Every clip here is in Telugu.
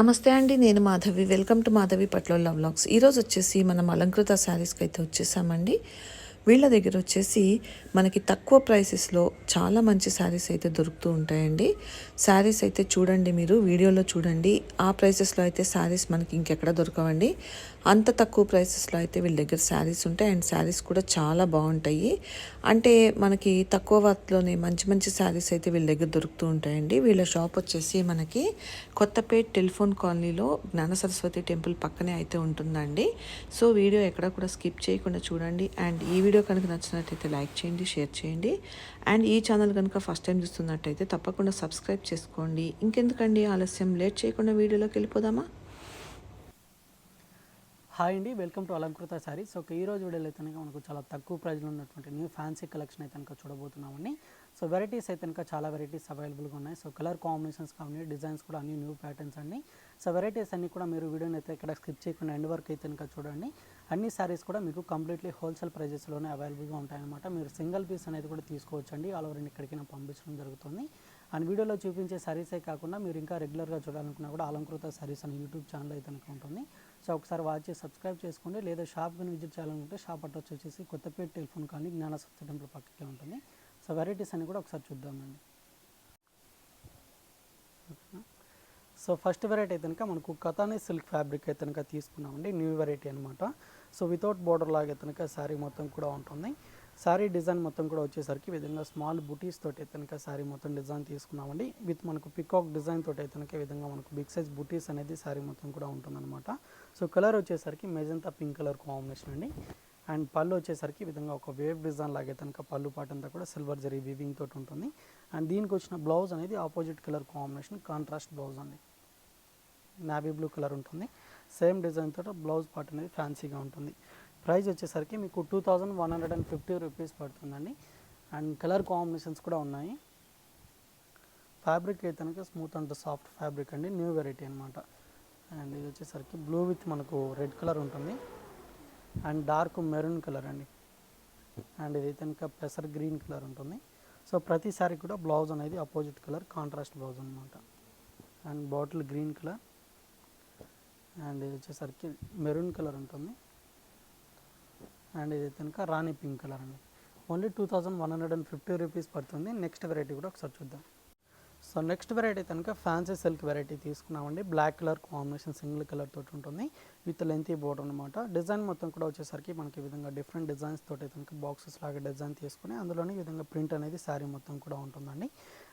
నమస్తే అండి నేను Madhavi. Welcome to Madhavi Patlolla vlogs ఈరోజు వచ్చేసి మనం అలంకృత శారీస్కి అయితే వచ్చేసామండి. వీళ్ళ దగ్గర వచ్చేసి మనకి తక్కువ ప్రైసెస్లో చాలా మంచి శారీస్ అయితే దొరుకుతూ ఉంటాయండి. శారీస్ అయితే చూడండి మీరు వీడియోలో చూడండి. ఆ ప్రైసెస్లో అయితే శారీస్ మనకి ఇంకెక్కడ దొరకవండి. అంత తక్కువ ప్రైసెస్లో అయితే వీళ్ళ దగ్గర శారీస్ ఉంటాయి. అండ్ శారీస్ కూడా చాలా బాగుంటాయి. అంటే మనకి తక్కువ వాటిలోనే మంచి మంచి శారీస్ అయితే వీళ్ళ దగ్గర దొరుకుతూ ఉంటాయండి. వీళ్ళ షాప్ వచ్చేసి మనకి కొత్తపేట్ టెలిఫోన్ కాలనీలో జ్ఞాన సరస్వతి టెంపుల్ పక్కనే అయితే ఉంటుందండి. సో వీడియో ఎక్కడ కూడా స్కిప్ చేయకుండా చూడండి. అండ్ ఈ వీడియో కనుక నచ్చినట్టయితే లైక్ చేయండి షేర్ చేయండి. అండ్ ఈ ఛానల్ కనుక ఫస్ట్ టైం చూస్తున్నట్టయితే తప్పకుండా సబ్స్క్రైబ్ చేసుకోండి. ఇంకెందుకండి ఆలస్యం? లేట్ చేయకుండా వీడియోలోకి వెళ్ళిపోదామా? హాయ్ అండి. Welcome to Alankrita saris. So ఈ రోజు వీడియోలో అయితే కనుక మనకు చాలా తక్కువ ప్రైజ్లో ఉన్నటువంటి న్యూ ఫ్యాన్సీ కలెక్షన్ అయితే కనుక చూడబోతున్నామండి. సో వెరైటీస్ అయితే కనుక చాలా వెరైటీస్ అవైలబుల్గా ఉన్నాయి. సో కలర్ కాంబినేషన్స్ కానీ డిజైన్స్ కూడా అన్ని న్యూ ప్యాటర్న్స్ అండి సో వెరైటీస్ అన్ని కూడా మీరు వీడియోని అయితే ఇక్కడ స్కిప్ చేయకుండా ఎండ్ వరకు అయితే కనుక చూడండి. అన్ని శారీస్ కూడా మీకు కంప్లీట్లీ హోల్సేల్ ప్రైజెస్లోనే అవైలబుల్గా ఉంటాయన్నమాట. మీరు సింగిల్ పీస్ అనేది కూడా తీసుకోవచ్చు అండి ఆల్ ఓవర్ ఇక్కడికి పంపించడం జరుగుతుంది. అండ్ వీడియోలో చూపించే శారీసే కాకుండా మీరు ఇంకా రెగ్యులర్గా చూడాలనుకున్నా కూడా అలంకృత శారీస్ అని యూట్యూబ్ ఛానల్ అయితే కనుక ఉంటుంది. సో ఒకసారి వాచ్ చేసి సబ్స్క్రైబ్ చేసుకోండి. లేదా షాప్ కానీ విజిట్ చేయాలనుకుంటే షాప్ అడ్రస్ వచ్చేసి కొత్తపేట టెలిఫోన్ కానీ జ్ఞాన సత్య టెంపుల్ పక్కకే ఉంటుంది. సో వెరైటీస్ అన్ని కూడా ఒకసారి చూద్దామండి. సో ఫస్ట్ వెరైటీ అయితే కనుక మనకు కథాని సిల్క్ ఫ్యాబ్రిక్ అయితే కనుక తీసుకున్నామండి. న్యూ వెరైటీ అనమాట సో వితౌట్ బోర్డర్ లాగా అయితే కనుక శారీ మొత్తం కూడా ఉంటుంది. శారీ డిజైన్ మొత్తం కూడా వచ్చేసరికి విధంగా స్మాల్ బుటీస్ తోటి అయితే కనుక శారీ మొత్తం డిజైన్ తీసుకున్నామండి. విత్ మనకు పికాక్ డిజైన్ తోటి అయితే కనుక విధంగా మనకు బిగ్ సైజ్ బుటీస్ అనేది శారీ మొత్తం కూడా ఉంటుందన్నమాట. సో కలర్ వచ్చేసరికి మెజంతా పింక్ కలర్ కాంబినేషన్ అండి. అండ్ పళ్ళు వచ్చేసరికి విధంగా ఒక వేవ్ డిజైన్ లాగే కనుక పళ్ళు పాట అంతా కూడా సిల్వర్ జరీ వీవింగ్ తోటి ఉంటుంది. అండ్ దీనికి వచ్చిన బ్లౌజ్ అనేది opposite colour combination contrast blouse అండి. నావీ బ్లూ కలర్ ఉంటుంది. సేమ్ డిజైన్ తోటి బ్లౌజ్ పార్ట్ అనేది ఫ్యాన్సీగా ఉంటుంది. ప్రైస్ వచ్చేసరికి మీకు two thousand one hundred and fifty rupees పడుతుందండి. అండ్ కలర్ కాంబినేషన్స్ కూడా ఉన్నాయి. ఫ్యాబ్రిక్ అయితే కనుక స్మూత్ అండ్ సాఫ్ట్ ఫ్యాబ్రిక్ అండి న్యూ వెరైటీ అనమాట అండ్ ఇది వచ్చేసరికి బ్లూ విత్ మనకు రెడ్ కలర్ ఉంటుంది. అండ్ డార్క్ మెరూన్ కలర్ అండి. అండ్ ఇది కనుక పెసర్ గ్రీన్ కలర్ ఉంటుంది. సో ప్రతిసారి కూడా బ్లౌజ్ అనేది అపోజిట్ కలర్ కాంట్రాస్ట్ బ్లౌజ్ అనమాట and bottle green colour. And ఇది వచ్చేసరికి మెరూన్ కలర్ ఉంటుంది. అండ్ ఇది కనుక రాణి పింక్ కలర్ అండి. Only two thousand one hundred and fifty rupees పడుతుంది. నెక్స్ట్ వెరైటీ కూడా ఒకసారి చూద్దాం. సో నెక్స్ట్ వెరైటీ కనుక ఫ్యాన్సీ సిల్క్ వెరైటీ తీసుకున్నామండి. Black colour combination single colour తోటి ఉంటుంది. విత్ లెంతీ బోర్డర్ అనమాట డిజైన్ మొత్తం కూడా వచ్చేసరికి మనకి ఈ విధంగా డిఫరెంట్ డిజైన్స్ తోటి కనుక బాక్సెస్ లాగా డిజైన్ తీసుకుని అందులోనే ఈ విధంగా ప్రింట్ అనేది శారీ మొత్తం కూడా ఉంటుందండి.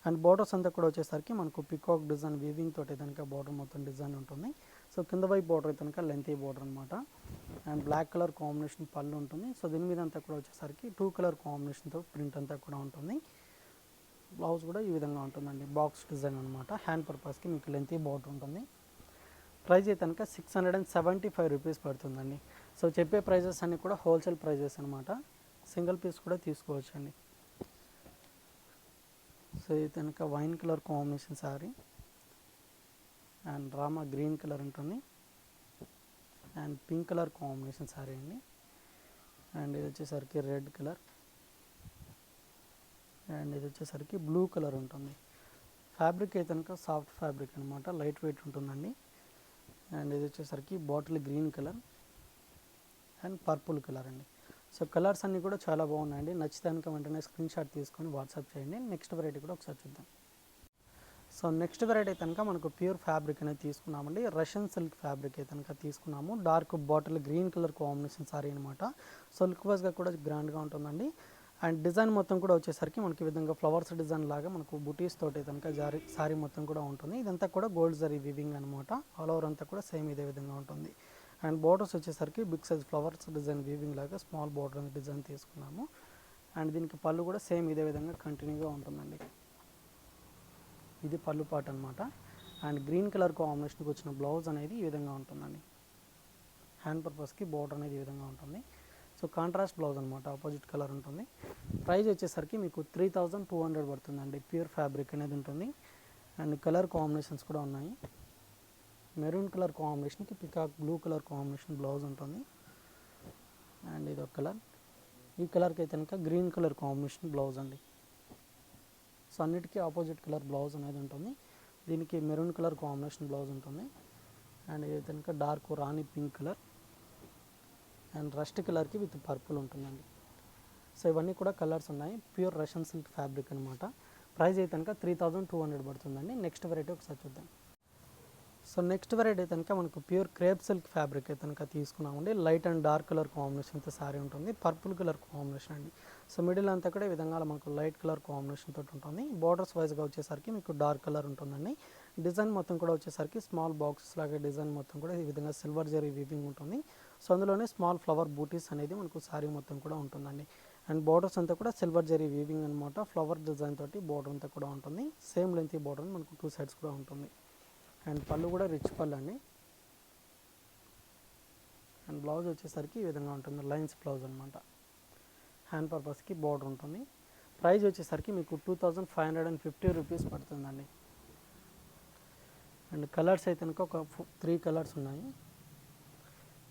అండ్ బోర్డర్స్ అంతా కూడా వచ్చేసరికి మనకు పికాక్ డిజైన్ వీవింగ్ తోటి కనుక బోర్డర్ మొత్తం డిజైన్ ఉంటుంది. సో కింద వైపు బోర్డర్ అయితే కనుక లెంతీ బోర్డర్ అనమాట అండ్ బ్లాక్ కలర్ కాంబినేషన్ పళ్ళు ఉంటుంది. సో దీని మీద అంతా కూడా వచ్చేసరికి టూ కలర్ కాంబినేషన్తో ప్రింట్ అంతా కూడా ఉంటుంది. బ్లౌజ్ కూడా ఈ విధంగా ఉంటుందండి. బాక్స్ డిజైన్ అనమాట హ్యాండ్ పర్పస్కి మీకు లెంతీ బార్డర్ ఉంటుంది. ప్రైస్ అయితే కనుక six hundred and seventy five rupees పడుతుందండి. సో చెప్పే ప్రైజెస్ అన్నీ కూడా హోల్సేల్ ప్రైజెస్ అనమాట సింగిల్ పీస్ కూడా తీసుకోవచ్చండి. సో ఇది కనుక wine colour combination sari and rama green colour ఉంటుంది. And pink colour combination sari అండి. అండ్ ఇది వచ్చేసరికి రెడ్ కలర్. అండ్ ఇది వచ్చేసరికి బ్లూ కలర్ ఉంటుంది. ఫ్యాబ్రిక్ అయితే కనుక సాఫ్ట్ ఫ్యాబ్రిక్ అనమాట లైట్ వెయిట్ ఉంటుందండి. అండ్ ఇది వచ్చేసరికి bottle green colour. And purple colour అండి. సో కలర్స్ అన్నీ కూడా చాలా బాగున్నాయండి. నచ్చితే కనుక వెంటనే స్క్రీన్ షాట్ తీసుకొని వాట్సాప్ చేయండి. నెక్స్ట్ వెరైటీ కూడా ఒకసారి చూద్దాం. సో నెక్స్ట్ వెరైటీ కనుక మనకు ప్యూర్ ఫ్యాబ్రిక్ అనేది తీసుకున్నామండి. రష్యన్ సిల్క్ ఫ్యాబ్రిక్ అయితే కనుక తీసుకున్నాము. Dark bottle green colour combination sari అనమాట సో లుక్ వైజ్గా కూడా గ్రాండ్గా ఉంటుందండి. అండ్ డిజైన్ మొత్తం కూడా వచ్చేసరికి మనకి విధంగా ఫ్లవర్స్ డిజైన్ లాగా మనకు బుటీస్ తోటి కనుక జారీ సారీ మొత్తం కూడా ఉంటుంది. ఇదంతా కూడా గోల్డ్ జరీ వివింగ్ అనమాట ఆల్ ఓవర్ అంతా కూడా సేమ్ ఇదే విధంగా ఉంటుంది. అండ్ బోర్డర్స్ వచ్చేసరికి big size flowers design weaving లాగా స్మాల్ బోర్డర్ డిజైన్ తీసుకున్నాము. అండ్ దీనికి పళ్ళు కూడా సేమ్ ఇదే విధంగా కంటిన్యూగా ఉంటుందండి. ఇది పళ్ళు పాట అనమాట అండ్ గ్రీన్ కలర్ కాంబినేషన్కి వచ్చిన బ్లౌజ్ అనేది ఈ విధంగా ఉంటుందండి. హ్యాండ్ పర్పస్కి బార్డర్ అనేది ఈ విధంగా ఉంటుంది. సో కాంట్రాస్ట్ బ్లౌజ్ అనమాట ఆపోజిట్ కలర్ ఉంటుంది. ప్రైస్ వచ్చేసరికి మీకు త్రీ థౌజండ్ టూ హండ్రెడ్ పడుతుందండి. ప్యూర్ ఫ్యాబ్రిక్ అనేది ఉంటుంది. అండ్ కలర్ కాంబినేషన్స్ కూడా ఉన్నాయి. మెరూన్ కలర్ కాంబినేషన్కి peacock blue colour combination blouse ఉంటుంది. అండ్ ఇది ఒక కలర్ ఈ కలర్కి అయితే కనుక గ్రీన్ కలర్ కాంబినేషన్ బ్లౌజ్ అండి. సో అన్నిటికీ ఆపోజిట్ కలర్ బ్లౌజ్ అనేది ఉంటుంది. దీనికి మెరూన్ కలర్ కాంబినేషన్ బ్లౌజ్ ఉంటుంది. అండ్ ఇది కనుక dark rani pink colour. And rust కలర్కి విత్ పర్పుల్ ఉంటుందండి. సో ఇవన్నీ కూడా కలర్స్ ఉన్నాయి. ప్యూర్ రష్యన్ సిల్క్ ఫ్యాబ్రిక్ అనమాట ప్రైస్ అయితే కనుక త్రీ థౌజండ్ టూ హండ్రెడ్ పడుతుందండి. నెక్స్ట్ వెరైటీ ఒకసారి చూద్దాం. సో నెక్స్ట్ వెరైటీ అయితే కనుక మనకు ప్యూర్ క్రేప్ సిల్క్ ఫ్యాబ్రిక్ అయితే కనుక తీసుకున్నామండి. లైట్ అండ్ డార్క్ కలర్ కాంబినేషన్తో సారీ ఉంటుంది. పర్పుల్ కలర్ కాంబినేషన్ అండి. సో మిడిల్ అంతా కూడా ఈ విధంగా మనకు లైట్ కలర్ కాంబినేషన్ తోటి ఉంటుంది. బార్డర్స్ వైజ్గా వచ్చేసరికి మీకు డార్క్ కలర్ ఉంటుందండి. డిజైన్ మొత్తం కూడా వచ్చేసరికి స్మాల్ బాక్సెస్ లాగా డిజైన్ మొత్తం కూడా ఈ విధంగా సిల్వర్ జరీ వీవింగ్ ఉంటుంది. సో అందులోనే స్మాల్ ఫ్లవర్ బూటీస్ అనేది మనకు సారీ మొత్తం కూడా ఉంటుందండి. అండ్ బార్డర్స్ అంతా కూడా సిల్వర్ జరీ వీవింగ్ అనమాట ఫ్లవర్ డిజైన్ తోటి బార్డర్ అంతా కూడా ఉంటుంది. సేమ్ లెంత్ బార్డర్ మనకు టూ సైడ్స్ కూడా ఉంటుంది. అండ్ పళ్ళు కూడా రిచ్ పళ్ళు అండి. అండ్ బ్లౌజ్ వచ్చేసరికి ఈ విధంగా ఉంటుంది. లైన్స్ బ్లౌజ్ అనమాట హ్యాండ్ పర్పస్కి బోర్డర్ ఉంటుంది. ప్రైస్ వచ్చేసరికి మీకు two thousand five hundred and fifty rupees పడుతుందండి. అండ్ కలర్స్ అయితే కనుక ఒక త్రీ కలర్స్ ఉన్నాయి.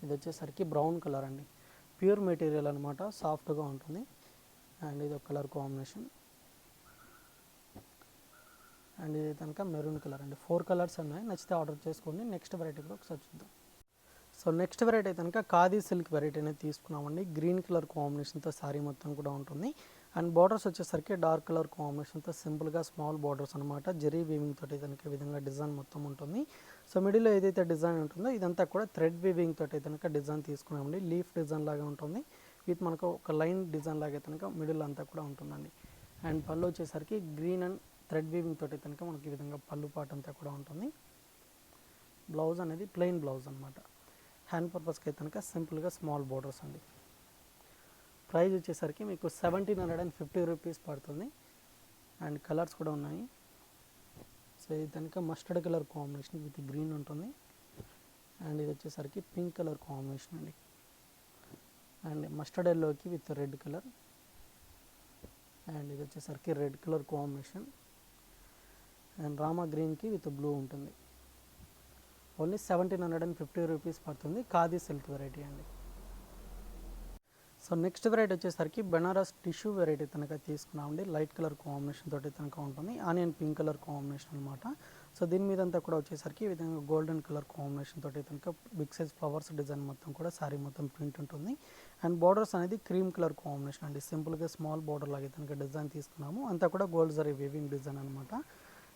ఇది వచ్చేసరికి బ్రౌన్ కలర్ అండి. ప్యూర్ మెటీరియల్ అనమాట సాఫ్ట్గా ఉంటుంది. అండ్ ఇది ఒక కలర్ కాంబినేషన్. అండ్ ఇది కనుక మెరూన్ కలర్ అండి. ఫోర్ కలర్స్ ఉన్నాయి. నచ్చితే ఆర్డర్ చేసుకోండి. నెక్స్ట్ వెరైటీ కూడా ఒకసారి చూద్దాం. సో నెక్స్ట్ వెరైటీ కనుక ఖాదీ సిల్క్ వెరైటీ అనేది తీసుకున్నామండి. గ్రీన్ కలర్ కాంబినేషన్తో శారీ మొత్తం కూడా ఉంటుంది. అండ్ బార్డర్స్ వచ్చేసరికి డార్క్ కలర్ కాంబినేషన్తో సింపుల్గా స్మాల్ బార్డర్స్ అనమాట జెరీ వీవింగ్ తోటి కనుక విధంగా డిజైన్ మొత్తం ఉంటుంది. సో మిడిల్లో ఏదైతే డిజైన్ ఉంటుందో ఇదంతా కూడా థ్రెడ్ వీవింగ్ తోటి కనుక డిజైన్ తీసుకున్నామండి. లీఫ్ డిజైన్ లాగా ఉంటుంది. విత్ మనకు ఒక లైన్ డిజైన్ లాగా కనుక మిడిల్ అంతా కూడా ఉంటుందండి. అండ్ పళ్ళు వచ్చేసరికి గ్రీన్ అండ్ థ్రెడ్ వీవింగ్ తోటి కనుక మనకి ఈ విధంగా పళ్ళు పాట అంతా కూడా ఉంటుంది. బ్లౌజ్ అనేది ప్లెయిన్ బ్లౌజ్ అనమాట హ్యాండ్ పర్పస్కి అయితే కనుక సింపుల్గా స్మాల్ బోర్డర్స్ అండి. ప్రైస్ వచ్చేసరికి మీకు seventeen hundred and fifty rupees పడుతుంది. అండ్ కలర్స్ కూడా ఉన్నాయి. సో ఇది కనుక mustard colour combination with green ఉంటుంది. అండ్ ఇది వచ్చేసరికి పింక్ కలర్ కాంబినేషన్ అండి. అండ్ మస్టర్డ్ ఎల్లోకి విత్ రెడ్ కలర్ అండ్ ఇది వచ్చేసరికి రెడ్ కలర్ కాంబినేషన్ అండ్ రామా గ్రీన్కి విత్ బ్లూ ఉంటుంది. Only seventeen hundred and fifty rupees పడుతుంది. ఖాదీ సిల్క్ వెరైటీ అండి. సో నెక్స్ట్ వెరైటీ వచ్చేసరికి బెనారస్ టిష్యూ వెరైటీ తనక తీసుకున్నామండి లైట్ కలర్ కాంబినేషన్ తోటి తనక ఉంటుంది. ఆనియన్ పింక్ కలర్ కాంబినేషన్ అనమాట సో దీని మీద అంతా కూడా వచ్చేసరికి ఈ విధంగా గోల్డెన్ కలర్ కాంబినేషన్ తోటి తనక బిగ్ సైజ్ ఫ్లవర్స్ డిజైన్ మొత్తం కూడా శారీ మొత్తం ప్రింట్ ఉంటుంది. అండ్ బార్డర్స్ అనేది క్రీమ్ కలర్ కాంబినేషన్ అండి. సింపుల్గా స్మాల్ బార్డర్ లాగా తనక డిజైన్ తీసుకున్నాము. అంతా కూడా గోల్డ్ జరీ వేవింగ్ డిజైన్ అనమాట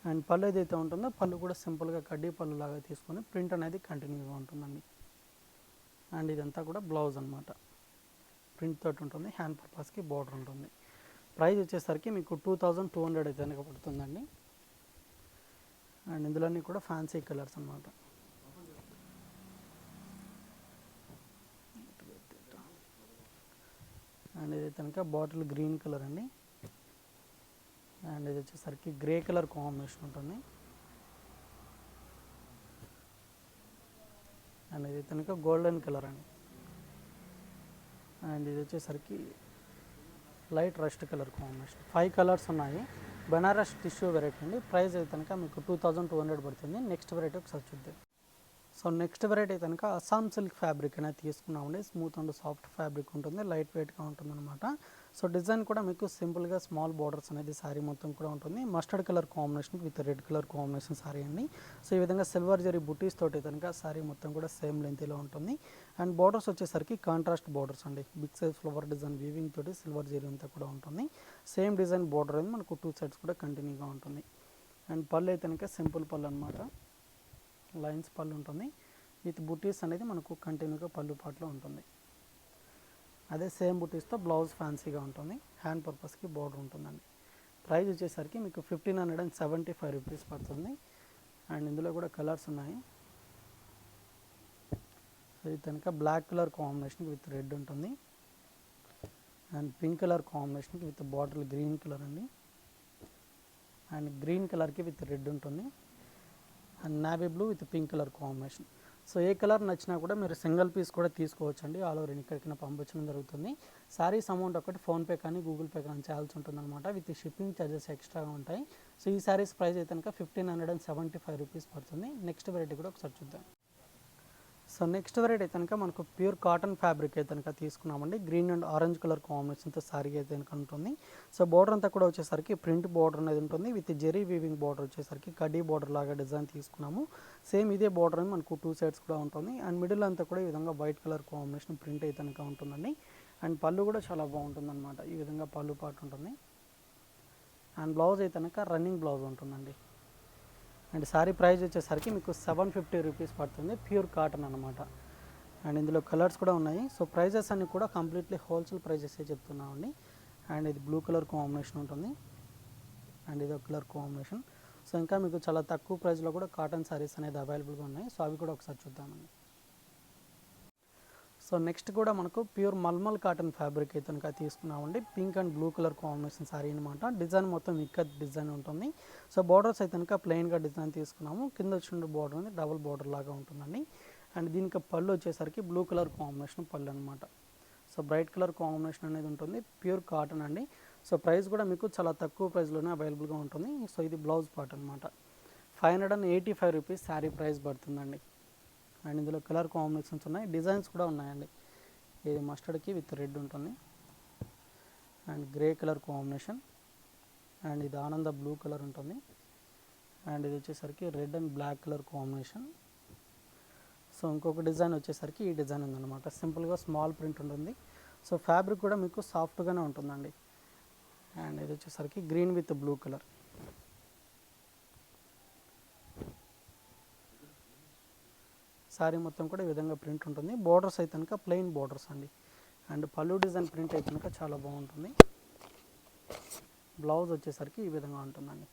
అండ్ పళ్ళు ఏదైతే ఉంటుందో పళ్ళు కూడా సింపుల్గా కడ్డీ పళ్ళు లాగా తీసుకొని ప్రింట్ అనేది కంటిన్యూగా ఉంటుందండి. అండ్ ఇదంతా కూడా బ్లౌజ్ అనమాట ప్రింట్ తోటి ఉంటుంది హ్యాండ్ పర్పస్కి బార్డర్ ఉంటుంది. ప్రైస్ వచ్చేసరికి మీకు టూ థౌజండ్ టూ హండ్రెడ్ అయితే కనుక పడుతుందండి. అండ్ ఇందులోని కూడా ఫ్యాన్సీ కలర్స్ అనమాట అండ్ ఇది కనుక బాటిల్ గ్రీన్ కలర్ అండి. అండ్ ఇది వచ్చేసరికి గ్రే కలర్ కాంబినేషన్ ఉంటుంది. అండ్ ఇది కనుక గోల్డెన్ కలర్ అండి. అండ్ ఇది వచ్చేసరికి light rust colour combination. Five colours ఉన్నాయి. బెనారస్ టిష్యూ వెరైటీ అండి. ప్రైస్ అయితే కనుక మీకు టూ థౌజండ్ టూ హండ్రెడ్ పడుతుంది. నెక్స్ట్ వెరైటీ ఒకసారి చూద్దాం. సో నెక్స్ట్ వెరైటీ కనుక అస్సాం సిల్క్ ఫ్యాబ్రిక్ అనేది తీసుకున్నామండి. స్మూత్ అండ్ సాఫ్ట్ ఫ్యాబ్రిక్ ఉంటుంది. లైట్ వెయిట్గా ఉంటుంది అనమాట సో డిజైన్ కూడా మీకు సింపుల్గా స్మాల్ బార్డర్స్ అనేది శారీ మొత్తం కూడా ఉంటుంది. Mustard colour combination with red colour combination sari అండి. సో ఈ విధంగా సిల్వర్ జరీ బుటీస్ తోటి కనుక శారీ మొత్తం కూడా సేమ్ లెంత్లో ఉంటుంది. అండ్ బార్డర్స్ వచ్చేసరికి కాంట్రాస్ట్ బార్డర్స్ అండి. Big size flower design weaving తోటి సిల్వర్ జరీ అంతా కూడా ఉంటుంది. సేమ్ డిజైన్ బార్డర్ అనేది మనకు టూ సైడ్స్ కూడా కంటిన్యూగా ఉంటుంది. అండ్ పళ్ళు అయితే కనుక సింపుల్ పళ్ళు అనమాట లైన్స్ పళ్ళు ఉంటుంది. విత్ బుటీస్ అనేది మనకు కంటిన్యూగా పళ్ళు పాటలో ఉంటుంది. అదే సేమ్ బుటీస్తో బ్లౌజ్ ఫ్యాన్సీగా ఉంటుంది. హ్యాండ్ పర్పస్కి బోర్డర్ ఉంటుందండి. ప్రైస్ వచ్చేసరికి మీకు fifteen hundred and seventy five rupees పడుతుంది. అండ్ ఇందులో కూడా కలర్స్ ఉన్నాయి. సో ఇది కనుక black colour combination with red ఉంటుంది. అండ్ పింక్ కలర్ కాంబినేషన్కి విత్ బాటిల్ గ్రీన్ కలర్ అండి. అండ్ గ్రీన్ కలర్కి విత్ రెడ్ ఉంటుంది. And navy blue with pink colour combination. So A colour నచ్చినా కూడా మీరు సింగిల్ పీస్ కూడా తీసుకోవచ్చు అండి ఆల్ ఓవర్ ఎక్కడికైనా పంపించడం జరుగుతుంది. శారీస్ అమౌంట్ ఒకటి ఫోన్పే కానీ గూగుల్ పే కానీ చేయాల్సి ఉంటుంది అనమాట విత్ షిప్పింగ్ ఛార్జెస్ ఎక్స్ట్రాగా ఉంటాయి. సో ఈ శారీస్ ప్రైస్ అయితే కనుక fifteen hundred and seventy five rupees పడుతుంది. నెక్స్ట్ వెరైటీ కూడా ఒకసారి చూద్దాం. సో నెక్స్ట్ వెరైటీ అయితే కనుక మనకు ప్యూర్ కాటన్ ఫ్యాబ్రిక్ అయితే కనుక తీసుకున్నామండి. గ్రీన్ అండ్ ఆరెంజ్ కలర్ కాంబినేషన్తో సారీ అయితే కనుక ఉంటుంది. సో బార్డర్ అంతా కూడా వచ్చేసరికి ప్రింట్ బార్డర్ అనేది ఉంటుంది. విత్ జెరీ వీవింగ్ బార్డర్ వచ్చేసరికి కడ్డీ బార్డర్ లాగా డిజైన్ తీసుకున్నాము. సేమ్ ఇదే బార్డర్ అని మనకు టూ సైడ్స్ కూడా ఉంటుంది. అండ్ మిడిల్ అంతా కూడా ఈ విధంగా వైట్ కలర్ కాంబినేషన్ ప్రింట్ అయితే కనుక ఉంటుందండి. అండ్ పళ్ళు కూడా చాలా బాగుంటుంది అనమాట ఈ విధంగా పళ్ళు పాటు ఉంటుంది. అండ్ బ్లౌజ్ అయితే కనుక రన్నింగ్ బ్లౌజ్ ఉంటుందండి. అండ్ సారీ ప్రైస్ వచ్చేసరికి మీకు సెవెన్ ఫిఫ్టీ రూపీస్ పడుతుంది. ప్యూర్ కాటన్ అనమాట అండ్ ఇందులో కలర్స్ కూడా ఉన్నాయి. సో ప్రైజెస్ అన్నీ కూడా కంప్లీట్లీ హోల్సేల్ ప్రైజెస్ చెప్తున్నామండి. అండ్ ఇది బ్లూ కలర్ కాంబినేషన్ ఉంటుంది. అండ్ ఇది ఒక కలర్ కాంబినేషన్. సో ఇంకా మీకు చాలా తక్కువ ప్రైస్లో కూడా కాటన్ సారీస్ అనేది అవైలబుల్గా ఉన్నాయి. సో అవి కూడా ఒకసారి చూద్దామండి. సో నెక్స్ట్ కూడా మనకు ప్యూర్ మల్మల్ కాటన్ ఫ్యాబ్రిక్ అయితే కనుక తీసుకున్నామండి. Pink and blue colour combination sari అనమాట డిజైన్ మొత్తం ఇక్కత్ డిజైన్ ఉంటుంది. సో బార్డర్స్ అయితే కనుక ప్లెయిన్గా డిజైన్ తీసుకున్నాము. కింద వచ్చిన బార్డర్ ఉంది డబుల్ బార్డర్ లాగా ఉంటుందండి. అండ్ దీనికి పళ్ళు వచ్చేసరికి బ్లూ కలర్ కాంబినేషన్ పళ్ళు అనమాట సో బ్రైట్ కలర్ కాంబినేషన్ అనేది ఉంటుంది ప్యూర్ కాటన్ అండి. సో ప్రైస్ కూడా మీకు చాలా తక్కువ ప్రైస్లోనే అవైలబుల్గా ఉంటుంది. సో ఇది బ్లౌజ్ పార్ట్ అనమాట five hundred and eighty five rupees sari price పడుతుందండి. అండ్ ఇందులో కలర్ కాంబినేషన్స్ ఉన్నాయి. డిజైన్స్ కూడా ఉన్నాయండి. ఇది మస్టర్డ్కి విత్ రెడ్ ఉంటుంది. And grey colour combination. And ఇది ఆనంద బ్లూ కలర్ ఉంటుంది. అండ్ ఇది వచ్చేసరికి red and black colour combination. So ఇంకొక డిజైన్ వచ్చేసరికి ఈ డిజైన్ ఉందన్నమాట. సింపుల్గా స్మాల్ ప్రింట్ ఉంటుంది. సో ఫ్యాబ్రిక్ కూడా మీకు సాఫ్ట్గానే ఉంటుందండి. అండ్ ఇది వచ్చేసరికి green with blue colour. Sari మొత్తం కూడా ఈ విధంగా ప్రింట్ ఉంటుంది. బోర్డర్స్ అయితే కనుక ప్లెయిన్ బోర్డర్స్ అండి. అండ్ పళ్ళు డిజైన్ ప్రింట్ అయితే కనుక చాలా బాగుంటుంది. బ్లౌజ్ వచ్చేసరికి ఈ విధంగా ఉంటుందండి.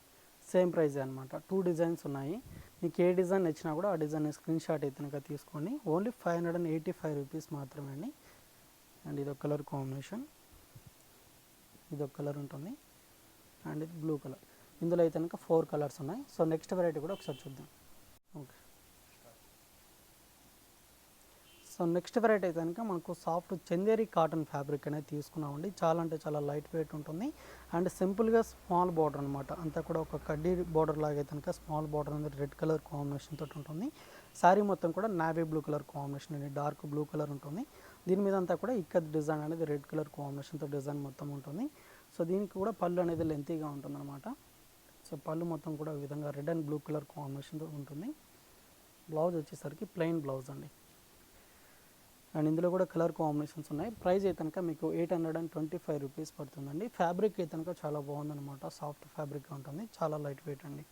సేమ్ ప్రైజ్ అనమాట టూ డిజైన్స్ ఉన్నాయి. మీకు ఏ డిజైన్ నచ్చినా కూడా ఆ డిజైన్ స్క్రీన్ షాట్ అయితే కనుక తీసుకోండి. Only five hundred and eighty five rupees మాత్రమే అండి. అండ్ ఇది ఒక కలర్ కాంబినేషన్. ఇది ఒక కలర్ ఉంటుంది. అండ్ ఇది బ్లూ కలర్ ఇందులో అయితే కనుక ఫోర్ కలర్స్ ఉన్నాయి. సో నెక్స్ట్ వెరైటీ కూడా ఒకసారి చూద్దాం. ఓకే సో నెక్స్ట్ వెరైటీ అయితే కనుక మనకు సాఫ్ట్ చందేరి కాటన్ ఫ్యాబ్రిక్ అనేది తీసుకున్నామండి. చాలా అంటే చాలా లైట్ వెయిట్ ఉంటుంది. అండ్ సింపుల్గా స్మాల్ బార్డర్ అనమాట అంతా కూడా ఒక కడ్డీ బార్డర్ లాగా అయితే కనుక స్మాల్ బార్డర్ అనేది రెడ్ కలర్ కాంబినేషన్ తోటి ఉంటుంది. శారీ మొత్తం కూడా నావీ బ్లూ కలర్ కాంబినేషన్ అండి. డార్క్ బ్లూ కలర్ ఉంటుంది. దీని మీద అంతా కూడా ఇక్కత్ డిజైన్ అనేది రెడ్ కలర్ కాంబినేషన్తో డిజైన్ మొత్తం ఉంటుంది. సో దీనికి కూడా పళ్ళు అనేది లెంతీగా ఉంటుంది అనమాట సో పళ్ళు మొత్తం కూడా ఈ విధంగా రెడ్ అండ్ బ్లూ కలర్ కాంబినేషన్తో ఉంటుంది. బ్లౌజ్ వచ్చేసరికి ప్లెయిన్ బ్లౌజ్ అండి. అండ్ ఇందులో కూడా కలర్ కాంబినేషన్స్ ఉన్నాయి. ప్రైస్ అయితే కనుక మీకు eight hundred and twenty five rupees పడుతుందండి. ఫ్యాబ్రిక్ అయితే కనుక చాలా బాగుందన్నమాట. సాఫ్ట్ ఫ్యాబ్రిక్ ఉంటుంది. చాలా లైట్ వెయిట్ అండి.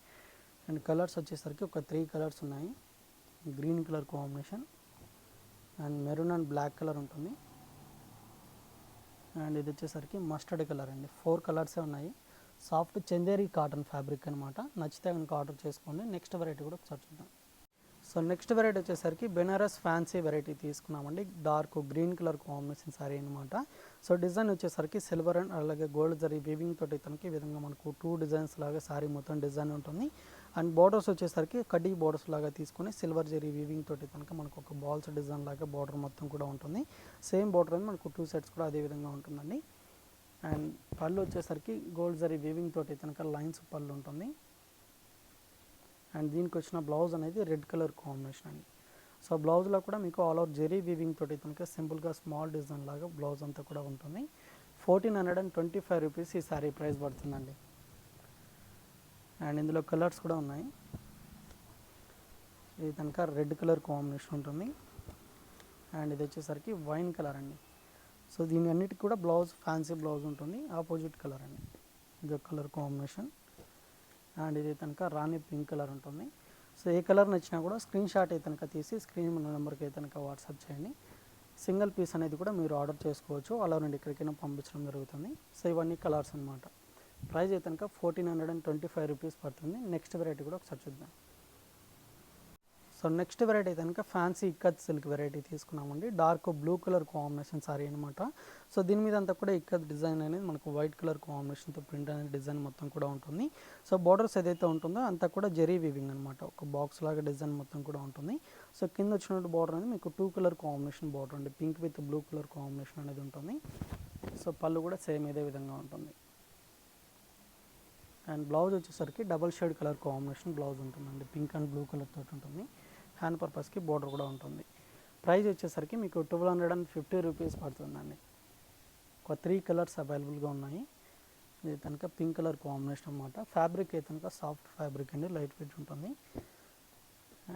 అండ్ కలర్స్ వచ్చేసరికి ఒక త్రీ కలర్స్ ఉన్నాయి. Green colour combination. And maroon and black colour ఉంటుంది. అండ్ ఇది వచ్చేసరికి మస్టర్డ్ కలర్ అండి. ఫోర్ కలర్సే ఉన్నాయి. సాఫ్ట్ చందేరి కాటన్ ఫ్యాబ్రిక్ అనమాట నచ్చితే కనుక ఆర్డర్ చేసుకోండి. నెక్స్ట్ వెరైటీ కూడా ఒకసారి చూద్దాం. సో నెక్స్ట్ వెరైటీ వచ్చేసరికి బెనారస్ ఫ్యాన్సీ వెరైటీ తీసుకున్నామండి. Dark green colour combination sari అనమాట సో డిజైన్ వచ్చేసరికి సిల్వర్ అండ్ అలాగే గోల్డ్ జరీ వీవింగ్ తోటి తనకి విధంగా మనకు టూ డిజైన్స్ లాగా సారీ మొత్తం డిజైన్ ఉంటుంది. అండ్ బార్డర్స్ వచ్చేసరికి కడ్డీ బార్డర్స్ లాగా తీసుకొని సిల్వర్ జరీ వీవింగ్ తోటి కనుక మనకు ఒక బాల్స్ డిజైన్ లాగా బార్డర్ మొత్తం కూడా ఉంటుంది. సేమ్ బార్డర్ అని మనకు టూ సెట్స్ కూడా అదే విధంగా ఉంటుందండి. అండ్ పళ్ళు వచ్చేసరికి గోల్డ్ జరీ వీవింగ్ తోటి కనుక లైన్స్ పళ్ళు ఉంటుంది. అండ్ దీనికి వచ్చిన బ్లౌజ్ అనేది రెడ్ కలర్ కాంబినేషన్ అండి. సో బ్లౌజ్లో కూడా మీకు ఆల్ ఓవర్ జెరీ వీవింగ్ తోటి కనుక సింపుల్గా స్మాల్ డిజైన్ లాగా బ్లౌజ్ అంతా కూడా ఉంటుంది. Fourteen hundred and twenty five rupees ఈ శారీ ప్రైస్ పడుతుందండి. అండ్ ఇందులో కలర్స్ కూడా ఉన్నాయి. ఇది కనుక రెడ్ కలర్ కాంబినేషన్ ఉంటుంది. అండ్ ఇది వచ్చేసరికి వైన్ కలర్ అండి. సో దీని అన్నిటికీ కూడా బ్లౌజ్ ఫ్యాన్సీ బ్లౌజ్ ఉంటుంది. ఆపోజిట్ కలర్ అండి. ఇది కలర్ కాంబినేషన్. అండ్ ఇది కనుక రాణి పింక్ కలర్ ఉంటుంది. సో ఏ కలర్ నచ్చినా కూడా స్క్రీన్ షాట్ అయితే కనుక తీసి స్క్రీన్ నెంబర్కి అయితే కనుక వాట్సాప్ చేయండి. సింగిల్ పీస్ అనేది కూడా మీరు ఆర్డర్ చేసుకోవచ్చు. అలా నుండి ఎక్కడికైనా పంపించడం జరుగుతుంది. సో ఇవన్నీ కలర్స్ అనమాట ప్రైస్ అయితే కనుక fourteen hundred and twenty five rupees పడుతుంది. నెక్స్ట్ వెరైటీ కూడా ఒకసారి చూద్దాం. సో నెక్స్ట్ వెరైటీ అయితే కనుక ఫ్యాన్సీ ఇక్కత్ సిల్క్ వెరైటీ తీసుకున్నామండి. Dark blue colour combination sari అనమాట సో దీని మీద అంతా కూడా ఇక్కత్ డిజైన్ అనేది మనకు వైట్ కలర్ కాంబినేషన్తో ప్రింట్ అనేది డిజైన్ మొత్తం కూడా ఉంటుంది. సో బార్డర్స్ ఏదైతే ఉంటుందో అంతా కూడా జెరీ వీవింగ్ అనమాట ఒక బాక్స్ లాగా డిజైన్ మొత్తం కూడా ఉంటుంది. సో కింద వచ్చినట్టు బార్డర్ అనేది మీకు టూ కలర్ కాంబినేషన్ బార్డర్ అండి. Pink with blue colour combination అనేది ఉంటుంది. సో పళ్ళు కూడా సేమ్ ఇదే విధంగా ఉంటుంది. అండ్ బ్లౌజ్ వచ్చేసరికి double shade colour combination blouse ఉంటుందండి. పింక్ అండ్ బ్లూ కలర్ తోటి ఉంటుంది. హ్యాండ్ పర్పస్కి బోర్డర్ కూడా ఉంటుంది. ప్రైస్ వచ్చేసరికి మీకు twelve hundred and fifty rupees పడుతుందండి. ఒక త్రీ కలర్స్ అవైలబుల్గా ఉన్నాయి. ఇది కనుక పింక్ కలర్ కాంబినేషన్ అనమాట ఫ్యాబ్రిక్ అయితే కనుక సాఫ్ట్ ఫ్యాబ్రిక్ అండి లైట్ వెయిట్ ఉంటుంది.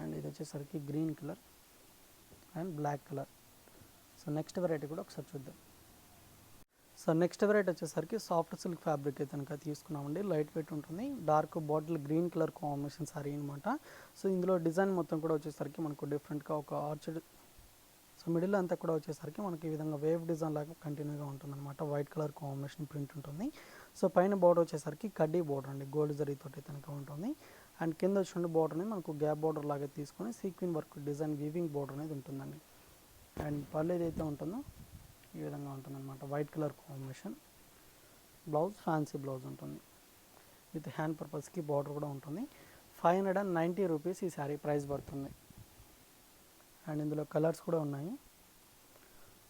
అండ్ ఇది వచ్చేసరికి green colour and black colour. So next variety కూడా ఒకసారి చూద్దాం. సో నెక్స్ట్ వెరైటీ వచ్చేసరికి సాఫ్ట్ సిల్క్ ఫ్యాబ్రిక్ అయితే కనుక తీసుకున్నామండి. లైట్ వెయిట్ ఉంటుంది. Dark bottle green colour combination sari అనమాట సో ఇందులో డిజైన్ మొత్తం కూడా వచ్చేసరికి మనకు డిఫరెంట్గా ఒక ఆర్చిడ్ సో మిడిల్ అంతా కూడా వచ్చేసరికి మనకి ఈ విధంగా వేవ్ డిజైన్ లాగా కంటిన్యూగా ఉంటుంది అనమాట వైట్ కలర్ కాంబినేషన్ ప్రింట్ ఉంటుంది. సో పైన బోర్డర్ వచ్చేసరికి కడ్డీ బోర్డర్ అండి. గోల్డ్ జరీతోటి కనుక ఉంటుంది. అండ్ కింద వచ్చిన బోర్డర్ అనేది మనకు గ్యాప్ బోర్డర్ లాగా తీసుకొని sequin work design weaving border అనేది ఉంటుందండి. అండ్ పళ్ళు ఏదైతే ఉంటుందో ఈ విధంగా ఉంటుంది అనమాట white colour combination blouse fancy blouse ఉంటుంది విత్ హ్యాండ్ పర్పస్కి బార్డర్ కూడా ఉంటుంది. Five hundred and ninety rupees ఈ శారీ ప్రైస్ పడుతుంది. అండ్ ఇందులో కలర్స్ కూడా ఉన్నాయి.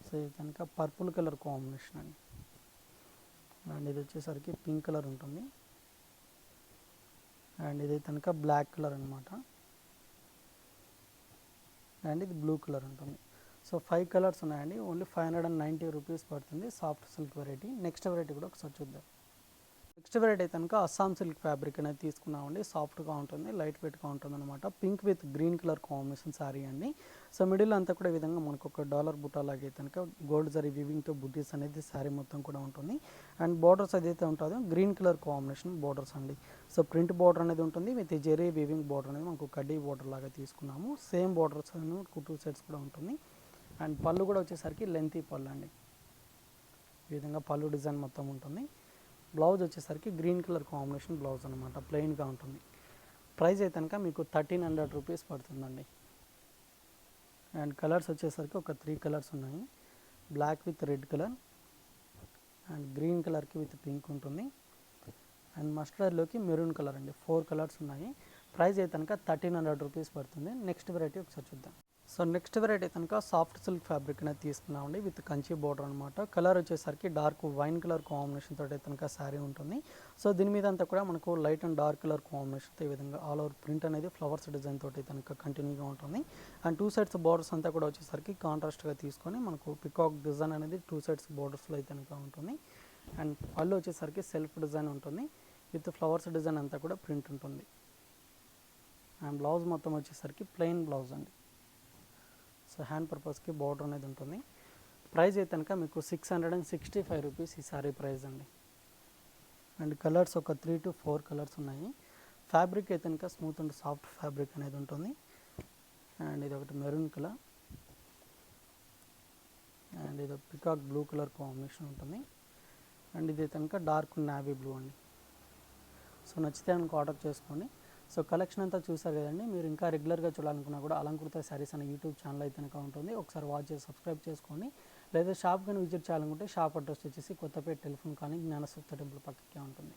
సో ఇది కనుక పర్పుల్ కలర్ కాంబినేషన్ అండి. అండ్ ఇది వచ్చేసరికి పింక్ కలర్ ఉంటుంది. అండ్ ఇది కనుక బ్లాక్ కలర్ అనమాట అండ్ ఇది బ్లూ కలర్ ఉంటుంది. సో ఫైవ్ కలర్స్ ఉన్నాయండి. Only five hundred and ninety rupees పడుతుంది soft silk variety next variety కూడా ఒకసారి చూద్దాం. నెక్స్ట్ వెరైటీ కనుక అస్సాం సిల్క్ ఫ్యాబ్రిక్ అనేది తీసుకున్నామండి. సాఫ్ట్గా ఉంటుంది లైట్ వెయిట్గా ఉంటుంది అనమాట pink with green colour combination sari అండి. సో మిడిల్ అంతా కూడా ఈ విధంగా మనకు ఒక డాలర్ బుట్ట లాగే కనుక గోల్డ్ జరీ వివింగ్తో బుటీస్ అనేది శారీ మొత్తం కూడా ఉంటుంది. అండ్ బార్డర్స్ ఏదైతే ఉంటుందో గ్రీన్ కలర్ కాంబినేషన్ బార్డర్స్ అండి. సో ప్రింట్ బార్డర్ అనేది ఉంటుంది. విత్ జెరీ వివింగ్ బార్డర్ అనేది మనకు కడ్డీ బార్డర్ లాగా తీసుకున్నాము. సేమ్ బార్డర్స్ అనేది టూ సెట్స్ కూడా ఉంటుంది. అండ్ పళ్ళు కూడా వచ్చేసరికి లెంతీ పళ్ళు అండి ఈ విధంగా పళ్ళు డిజైన్ మొత్తం ఉంటుంది. బ్లౌజ్ వచ్చేసరికి గ్రీన్ కలర్ కాంబినేషన్ బ్లౌజ్ అనమాట ప్లెయిన్గా ఉంటుంది. ప్రైస్ అయితే కనుక మీకు థర్టీన్ హండ్రెడ్ రూపీస్ పడుతుందండి. అండ్ కలర్స్ వచ్చేసరికి ఒక త్రీ కలర్స్ ఉన్నాయి. Black with red colour and green కలర్కి విత్ పింక్ ఉంటుంది. అండ్ మస్టర్డ్లోకి మెరూన్ కలర్ అండి ఫోర్ కలర్స్ ఉన్నాయి. ప్రైస్ అయితే కనుక థర్టీన్ హండ్రెడ్ రూపీస్ పడుతుంది. నెక్స్ట్ వెరైటీ ఒకసారి చూద్దాం. సో నెక్స్ట్ వెరైటీ కనుక సాఫ్ట్ సిల్క్ ఫ్యాబ్రిక్ అనేది తీసుకున్నామండి విత్ కంచి బోర్డర్ అనమాట కలర్ వచ్చేసరికి డార్క్ వైన్ కలర్ కాంబినేషన్ తోటి కనుక శారీ ఉంటుంది. సో దీని మీద అంతా కూడా మనకు light and dark colour combination ఈ విధంగా ఆల్ ఓవర్ ప్రింట్ అనేది ఫ్లవర్స్ డిజైన్ తోటి కనుక కంటిన్యూగా ఉంటుంది. అండ్ టూ సైడ్స్ బోర్డర్స్ అంతా కూడా వచ్చేసరికి కాంట్రాస్ట్గా తీసుకొని మనకు పికాక్ డిజైన్ అనేది టూ సైడ్స్ బోర్డర్స్లో అయితే కనుక ఉంటుంది. అండ్ పళ్ళు వచ్చేసరికి సెల్ఫ్ డిజైన్ ఉంటుంది. విత్ ఫ్లవర్స్ డిజైన్ అంతా కూడా ప్రింట్ ఉంటుంది. అండ్ బ్లౌజ్ మొత్తం వచ్చేసరికి ప్లెయిన్ బ్లౌజ్ అండి. సో హ్యాండ్ పర్పస్కి బార్డర్ అనేది ఉంటుంది. ప్రైస్ అయితే కనుక మీకు six hundred and sixty five rupees ఈ సారీ ప్రైస్ అండి. అండ్ కలర్స్ ఒక త్రీ టు ఫోర్ కలర్స్ ఉన్నాయి. ఫ్యాబ్రిక్ అయితే కనుక స్మూత్ అండ్ సాఫ్ట్ ఫ్యాబ్రిక్ అనేది ఉంటుంది. అండ్ ఇది ఒకటి మెరూన్ కలర్. అండ్ ఇది పికాక్ బ్లూ కలర్ కాంబినేషన్ ఉంటుంది. అండ్ ఇది కనుక డార్క్ నావీ బ్లూ అండి. సో నచ్చితే కనుక ఆర్డర్ చేసుకోండి. సో కలెక్షన్ అంతా చూసారు కదండి. మీరు ఇంకా రెగ్యులర్గా చూడాలనుకున్నా కూడా అలంకృత శారీస్ అనే యూట్యూబ్ ఛానల్ అయితే కనుక ఉంటుంది ఒకసారి వాచ్ చేసి సబ్స్క్రైబ్ చేసుకోండి. లేదా షాప్ కానీ విజిట్ చేయాలనుకుంటే షాప్ అడ్రస్ వచ్చేసి కొత్తపేట టెలిఫోన్ కానీ జ్ఞానసప్త టెంపుల్ పక్కకే ఉంటుంది.